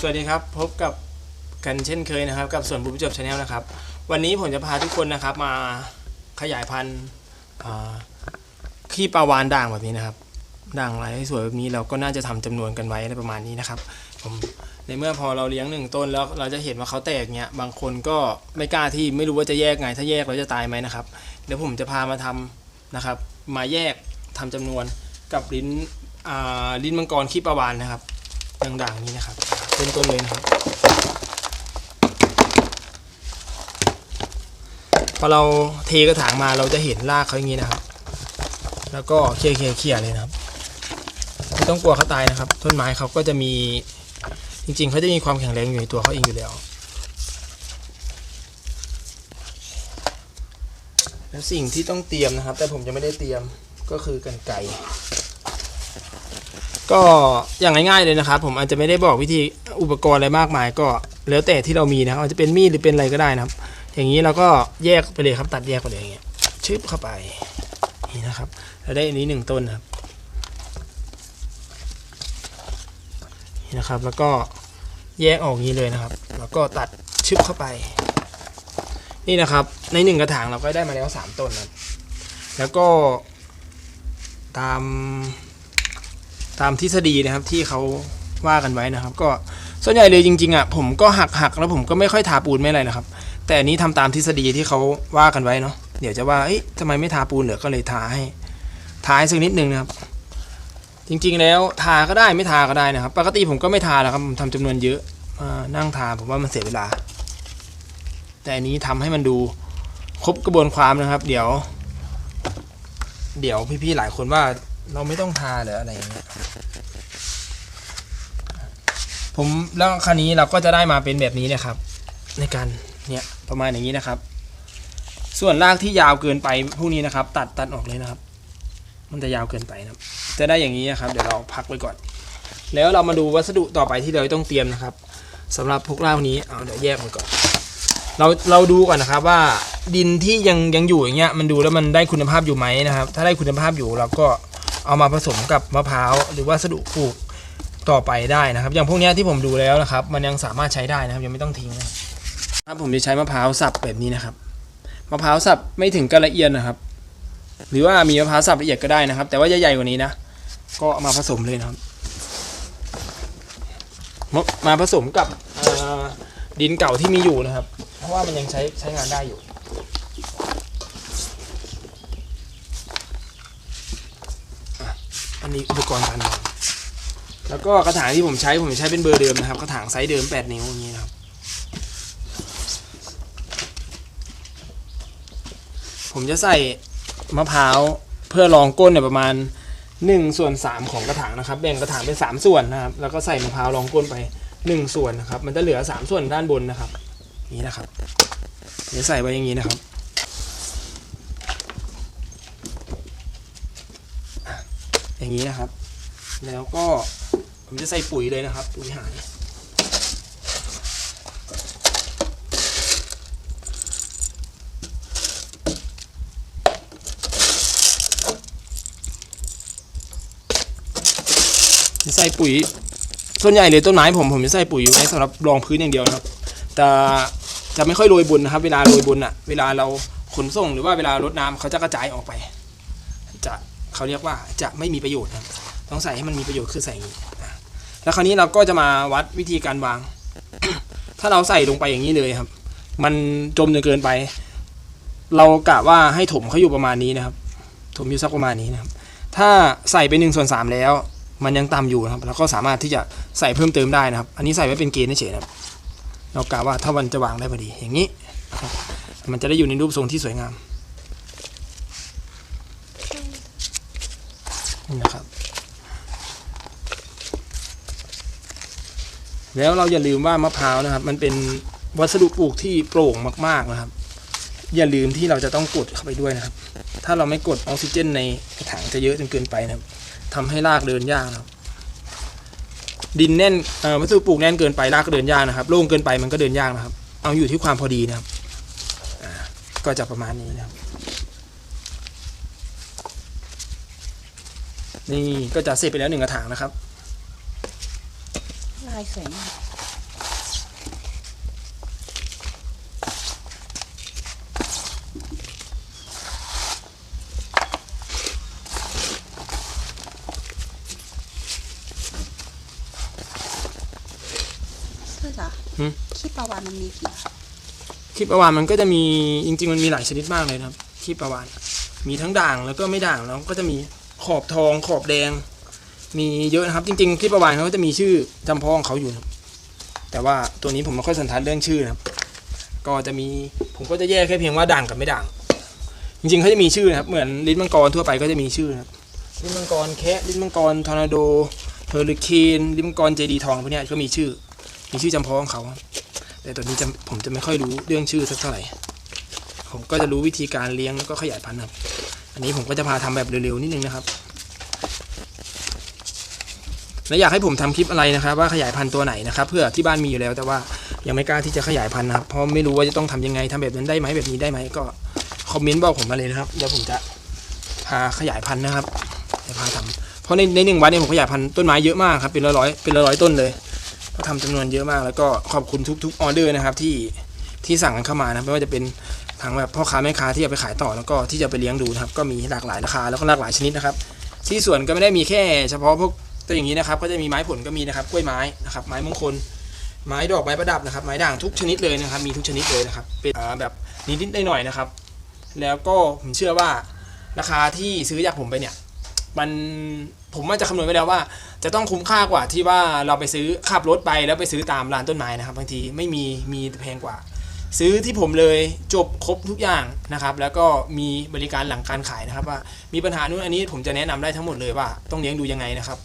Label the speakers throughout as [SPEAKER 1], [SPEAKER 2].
[SPEAKER 1] สวัสดีครับ พบกับกันเช่นเคยนะครับ กับส่วนบุญจบชาแนลนะครับ วันนี้ผมจะพาทุกคนนะครับ มาขยายพันธุ์ขี้ปลาวานด่างแบบนี้นะครับ ด่างลายสวยแบบนี้เราก็น่าจะทำจำนวนกันไว้ในประมาณนี้นะครับผมในเมื่อพอเราเลี้ยงหนึ่งต้นแล้วเราจะเห็นว่าเขาแตกเนี้ยบางคนก็ไม่กล้าที่ไม่รู้ว่าจะแยกไง ถ้าแยกเราจะตายไหมนะครับเดี๋ยวผมจะพามาทำนะครับ มาแยกทำจำนวนกับลิ้นลิ้นมังกรขี้ปลาวานนะครับด่างๆนี้นะครับ เริ่มต้นเลยนะครับ พอเราเทกระถางมาเราจะเห็นรากเขาอย่างนี้นะครับ แล้วก็เคลียร์เคลียเคลียร์เลยนะครับไม่ต้องกลัวเขาตายนะครับ ต้นไม้เขาก็จะมีจริงๆเขาจะมีความแข็งแรงอยู่ในตัวเขาเองอยู่แล้วแล้วสิ่งที่ต้องเตรียมนะครับ แต่ผมจะไม่ได้เตรียมก็คือกันไกร ก็อย่างง่ายๆเลยนะครับ ผมอาจจะไม่ได้บอกวิธีอุปกรณ์อะไรมากมาย ก็แล้วแต่ที่เรามีนะครับอาจจะเป็นมีดหรือเป็นอะไรก็ได้นะครับ อย่างนี้เราก็แยกไปเลยครับ ตัดแยกไปเลยอย่างเงี้ยชึบเข้าไปนี่นะครับเราได้อันนี้หนึ่งต้นครับนี่นะครับ แล้วก็แยกออกนี้เลยนะครับ แล้วก็ตัดชึบเข้าไป นี่นะครับ ในหนึ่งกระถางเราก็ได้มาแล้วสามต้นนะแล้วก็ตาม ตามทฤษฎีนะครับที่เขาว่ากันไว้นะครับ ก็ส่วนใหญ่เลยจริงๆอะผมก็หักหักแล้วผมก็ไม่ค่อยทาปูนไม่อะไรนะครับ แต่อันนี้ทำตามทฤษฎีที่เขาว่ากันไว้เนาะเดี๋ยวจะว่าเอ๊ะทำไมไม่ทาปูนเหรอก็เลยทาให้ทาให้สักนิดนึงนะครับ จริงๆแล้วทาก็ได้ไม่ทาก็ได้นะครับ ปกติผมก็ไม่ทาแล้วครับผมทำจำนวนเยอะมานั่งทาผมว่ามันเสียเวลา แต่อันนี้ทำให้มันดูครบกระบวนความนะครับ เดี๋ยว เดี๋ยวพี่ๆหลายคนว่าเราไม่ต้องทาหรืออะไรอย่างเงี้ย ผมแล้วคราวนี้เราก็จะได้มาเป็นแบบนี้นะครับ ในการเนี่ยประมาณอย่างนี้นะครับ ส่วนรากที่ยาวเกินไปพวกนี้นะครับ ตัดตัดออกเลยนะครับ มันจะยาวเกินไปนะครับ จะได้อย่างนี้นะครับ เดี๋ยวเราพักไว้ก่อน แล้วเรามาดูวัสดุต่อไปที่เราต้องเตรียมนะครับสำหรับพวกรากนี้เอาเดี๋ยวแยกมันก่อนเราเราดูก่อนนะครับว่าดินที่ยังยังอยู่อย่างเงี้ยมันดูแล้วมันได้คุณภาพอยู่ไหมนะครับ ถ้าได้คุณภาพอยู่เราก็เอามาผสมกับมะพร้าวหรือวัสดุปลูก ต่อไปได้นะครับ อย่างพวกนี้ที่ผมดูแล้วนะครับ มันยังสามารถใช้ได้นะครับ ยังไม่ต้องทิ้งนะครับผมจะใช้มะพร้าวสับแบบนี้นะครับมะพร้าวสับไม่ถึงกับละเอียดนะครับ หรือว่ามีมะพร้าวสับละเอียดก็ได้นะครับ แต่ว่าใหญ่ๆกว่านี้นะก็มาผสมเลยนะครับมามาผสมกับดินเก่าที่มีอยู่นะครับ เพราะว่ามันยังใช้ใช้งานได้อยู่อันนี้อุปกรณ์การวาง แล้วก็กระถางที่ผมใช้ผมใช้เป็นเบอร์เดิมนะครับ กระถางไซส์เดิม 8 นิ้วอย่างนี้นะครับ ผมจะใส่มะพร้าวเพื่อรองก้นเนี่ยประมาณ1ส่วน3ของกระถางนะครับ แบ่งกระถางเป็น 3 ส่วนนะครับ แล้วก็ใส่มะพร้าวรองก้นไป 1 ส่วนนะครับ มันจะเหลือ 3 ส่วนด้านบนนะครับ นี่นะครับ เดี๋ยวใส่ไว้อย่างนี้นะครับอย่างนี้นะครับ แล้วก็ผมจะใส่ปุ๋ยเลยนะครับ ปุ๋ยหายจะใส่ปุ๋ย ส่วนใหญ่เลยต้นไม้ผมผมจะใส่ปุ๋ยไว้สำหรับรองพื้นอย่างเดียวนะครับ แต่จะไม่ค่อยโรยบนนะครับ เวลาโรยบนอะเวลาเราขนส่งหรือว่าเวลารดน้ำเขาจะกระจายออกไป จะเขาเรียกว่าจะไม่มีประโยชน์นะครับ ต้องใส่ให้มันมีประโยชน์คือใส่อย่างนี้อะแล้วคราวนี้เราก็จะมาวัดวิธีการวาง ถ้าเราใส่ลงไปอย่างนี้เลยครับ มันจมจนเกินไป เรากะว่าให้ถมเขาอยู่ประมาณนี้นะครับ ถมอยู่สักประมาณนี้นะครับ ถ้าใส่ไปหนึ่งส่วนสามแล้ว มันยังต่ำอยู่นะครับ แล้วก็สามารถที่จะใส่เพิ่มเติมได้นะครับ อันนี้ใส่ไว้เป็นเกณฑ์เฉยนะครับ เรากะว่าถ้ามันจะวางได้พอดี อย่างนี้มันจะได้อยู่ในรูปทรงที่สวยงามนี่นะครับ แล้วเราอย่าลืมว่ามะพร้าวนะครับ มันเป็นวัสดุปลูกที่โปร่งมาก ๆนะครับ อย่าลืมที่เราจะต้องกดเข้าไปด้วยนะครับ ถ้าเราไม่กดออกซิเจนในถางจะเยอะจนเกินไปนะครับทำให้รากเดินยากนะครับ ดินแน่นวัสดุปลูกแน่นเกินไปรากก็เดินยากนะครับ โล่งเกินไปมันก็เดินยากนะครับ เอาอยู่ที่ความพอดีนะครับก็จะประมาณนี้นะครับ นี่ก็จะเสร็จไปแล้วหนึ่งกระถางนะครับา
[SPEAKER 2] ยสวยมากขี้ปลาวานมันมีกี่
[SPEAKER 1] ขี้ปลาวานมันก็จะมีจริง ๆ มันมีหลายชนิดมากเลยครับขี้ปลาวานมีทั้งด่างแล้วก็ไม่ด่างแล้วก็จะมีขอบทองขอบแดง มีเยอะนะครับ จริงๆคลิปประวานเขาจะมีชื่อจำเพาะของเขาอยู่นะครับแต่ว่าตัวนี้ผมไม่ค่อยสันทัดเรื่องชื่อนะครับ ก็จะมีผมก็จะแยกแค่เพียงว่าด่างกับไม่ด่าง จริงๆเขาจะมีชื่อนะครับเหมือนลิ้นมังกรทั่วไปก็จะมีชื่อนะครับลิ้นมังกรแคะลิ้นมังกรทอร์นาโดเฮอริเคนลิ้นมังกรเจดีทองพวกนี้ก็มีชื่อ มีชื่อจำเพาะของเขา แต่ตัวนี้ผมจะไม่ค่อยรู้เรื่องชื่อสักเท่าไหร่ผมก็จะรู้วิธีการเลี้ยงแล้วก็ขยายพันธุ์ครับ อันนี้ผมก็จะพาทำแบบเร็วๆนิดนึงนะครับ และอยากให้ผมทำคลิปอะไรนะครับ ว่าขยายพันธุ์ตัวไหนนะครับเพื่อที่บ้านมีอยู่แล้ว แต่ว่ายังไม่กล้าที่จะขยายพันธุ์นะครับเพราะไม่รู้ว่าจะต้องทำยังไงทำแบบนั้นได้ไหมแบบนี้ได้ไหมก็คอมเมนต์บอกผมมาเลยนะครับเดี๋ยวผมจะพาขยายพันธุ์นะครับจะพาทำเพราะในในหนึ่งวันเนี่ยผมขยายพันธุ์ต้นไม้เยอะมากครับเป็นร้อยๆเป็นร้อยต้นเลยก็ทำจำนวนเยอะมาก แล้วก็ขอบคุณทุกๆออเดอร์นะครับที่ที่สั่งกันเข้ามานะไม่ว่าจะเป็นทั้งแบบพ่อค้าแม่ค้าที่จะไปขายต่อแล้วก็ที่จะไปเลี้ยงดูนะครับก็มีหลากหลายราคาแล้วก็หลากหลายชนิดนะครับ ที่สวนก็ไม่ได้มีแค่เฉพาะพวก ตัวอย่างนี้นะครับก็จะมีไม้ผลก็มีนะครับกล้วยไม้นะครับไม้มงคล ไม้ดอกไม้ประดับนะครับไม้ด่างทุกชนิดเลยนะครับ มีทุกชนิดเลยนะครับเป็นแบบนิดๆหน่อยๆนะครับ แล้วก็ผมเชื่อว่าราคาที่ซื้อจากผมไปเนี่ยมันผมว่าจะคำนวณไว้แล้วว่า จะต้องคุ้มค่ากว่าที่ว่าเราไปซื้อขับรถไปแล้วไปซื้อตามร้านต้นไม้นะครับ บางทีไม่มีมีแพงกว่า ซื้อที่ผมเลยจบครบทุกอย่างนะครับ แล้วก็มีบริการหลังการขายนะครับ ว่ามีปัญหานู้นอันนี้ผมจะแนะนำได้ทั้งหมดเลยว่าต้องเลี้ยงดูยังไงนะครับ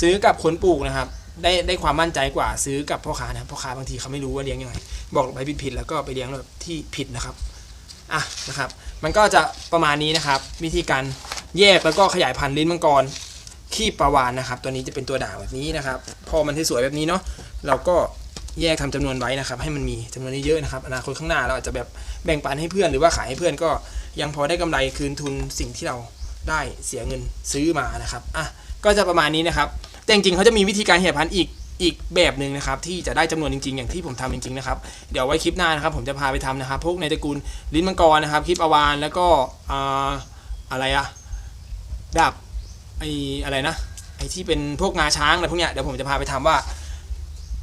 [SPEAKER 1] ซื้อกับคนปลูกนะครับ ได้ได้ความมั่นใจกว่าซื้อกับพ่อค้านะพ่อค้าบางทีเขาไม่รู้ว่าเลี้ยงยังไง บอกไปผิดๆแล้วก็ไปเลี้ยงแบบที่ผิดนะครับอะนะครับ มันก็จะประมาณนี้นะครับ วิธีการแยกแล้วก็ขยายพันธุ์ลิ้นมังกรขี้ปลาวานนะครับ ตัวนี้จะเป็นตัวด่างแบบนี้นะครับ พอมันสวยแบบนี้เนาะเราก็แยกทำจำนวนไว้นะครับ ให้มันมีจำนวนเยอะๆนะครับอนาคตข้างหน้าเราอาจจะแบบแบ่งปันให้เพื่อนหรือว่าขายให้เพื่อนก็ยังพอได้กำไรคืนทุนสิ่งที่เราได้เสียเงินซื้อมานะครับอะ ก็จะประมาณนี้นะครับ แต่จริงๆเขาจะมีวิธีการขยายพันธุ์อีกอีกแบบหนึ่งนะครับที่จะได้จำนวนจริงๆ อย่างที่ผมทำจริงๆนะครับเดี๋ยวไว้คลิปหน้านะครับผมจะพาไปทำนะครับ พวกในตระกูลลิ้นมังกรนะครับคลิปอวานแล้วก็อะไรอะดาบไออะไรนะไอ้ที่เป็นพวกงาช้างอะไรพวกเนี้ยเดี๋ยวผมจะพาไปทำว่า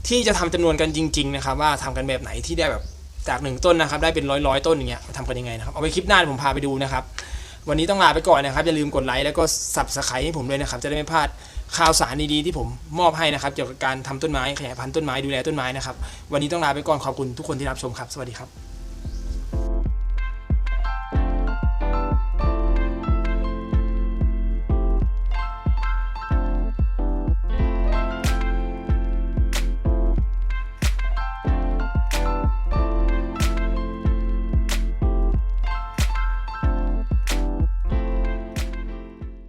[SPEAKER 1] ที่จะทำจำนวนกันจริง ๆ นะครับ ว่าทำกันแบบไหนที่ได้แบบจากหนึ่งต้นนะครับ ได้เป็นร้อยร้อยๆต้นอย่างเงี้ยทำกันยังไงนะครับเอาไว้คลิปหน้าผมพาไปดูนะครับ วันนี้ต้องลาไปก่อนนะครับ อย่าลืมกดไลค์แล้วก็สับสไครต์ให้ผมด้วยนะครับ จะได้ไม่พลาดข่าวสารดีๆที่ผมมอบให้นะครับ เกี่ยวกับการทำต้นไม้ขยายพันธุ์ต้นไม้ดูแลต้นไม้นะครับ วันนี้ต้องลาไปก่อนขอบคุณทุกคนที่รับชมครับ สวัสดีครับ